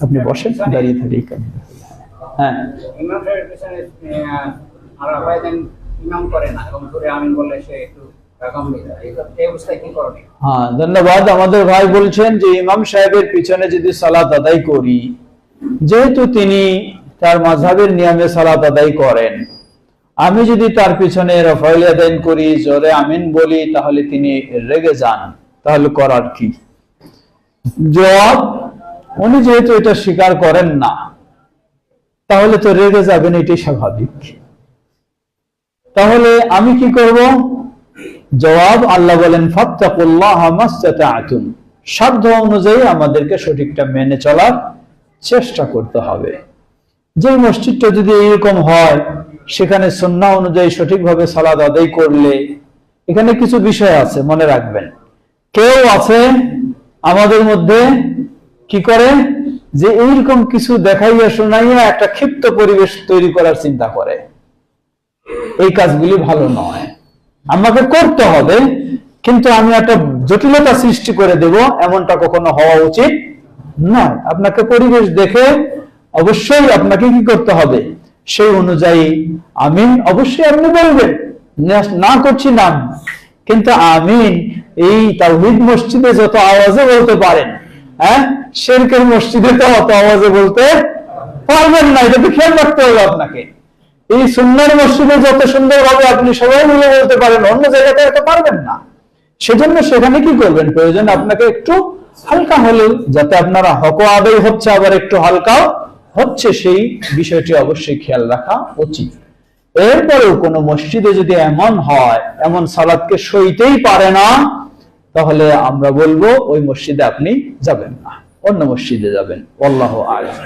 আপনি বসেন দাঁড়িয়ে কাজ হ্যাঁ। ইমাম সাহেবের পিছনে আহ, আর আবাইদেন ইমাম করে না এবং ধরে আমিন বললে সে একটু রাগম হয়ে হ্যাঁ ধন্যবাদ। আমাদের ভাই বলছেন যে ইমাম সাহেবের পিছনে যদি সালাত আদায় করি যেহেতু তিনি তার মাঝহাবের নিয়মে সালাত আদায় করেন আমি যদি তার পিছনে রফাইল আদায় করি জোরে আমিন বলি তাহলে তিনি রেগে যান। তাহলে করার কি? জবাব উনি যেহেতু এটা স্বীকার করেন না, তাহলে তো রেগে যাবেন, এটাই স্বাভাবিক। তাহলে আমি কি করব? জবাব আল্লাহ বলেন, ফাত্তাকুল্লাহ সাধ্য অনুযায়ী আমাদেরকে সঠিকটা মেনে চলার চেষ্টা করতে হবে। যে মসজিদটা যদি এরকম হয়, সেখানে সন্না অনুযায়ী সঠিকভাবে সালাদ আদায় করলে, এখানে কিছু বিষয় আছে, মনে রাখবেন। কেউ আছে আমাদের মধ্যে কি করে? যে এইরকম কিছু দেখাইয়া শোনাইয়া একটা ক্ষিপ্ত পরিবেশ তৈরি করার চিন্তা করে। এই কাজগুলি ভালো নয়। আমাকে করতে হবে, কিন্তু আমি একটা জটিলতা সৃষ্টি করে দেব, এমনটা কখনো হওয়া উচিত নয়। আপনাকে পরিবেশ দেখে অবশ্যই আপনাকে কি করতে হবে? সেই অনুযায়ী আমিন অবশ্যই আপনি বলবেন, না- না করছি না। আমি। কিন্তু আমিন এই তাওহীদ মসজিদে যত আওয়াজে বলতে পারেন হ্যাঁ? শেরকের মসজিদে তো অত আওয়াজে বলতে পারবেন না, এটা তো খেয়াল রাখতে হবে আপনাকে। এই সুন্দর মসজিদে যত সুন্দর ভাবে আপনি সবাই মিলে বলতে পারেন, অন্য জায়গাতে এটা পারবেন না। সেজন্য সেখানে কি করবেন? প্রয়োজন আপনাকে একটু হালকা হলেও, যাতে আপনারা হক আদায় হচ্ছে, আবার একটু হালকাও হচ্ছে, সেই বিষয়টি অবশ্যই খেয়াল রাখা উচিত। এরপরেও কোনো মসজিদে যদি এমন হয়, এমন সালাদকে সইতেই পারে না তাহলে আমরা বলব ওই মসজিদে আপনি যাবেন না অন্য মসজিদে যাবেন। আল্লাহ আলম।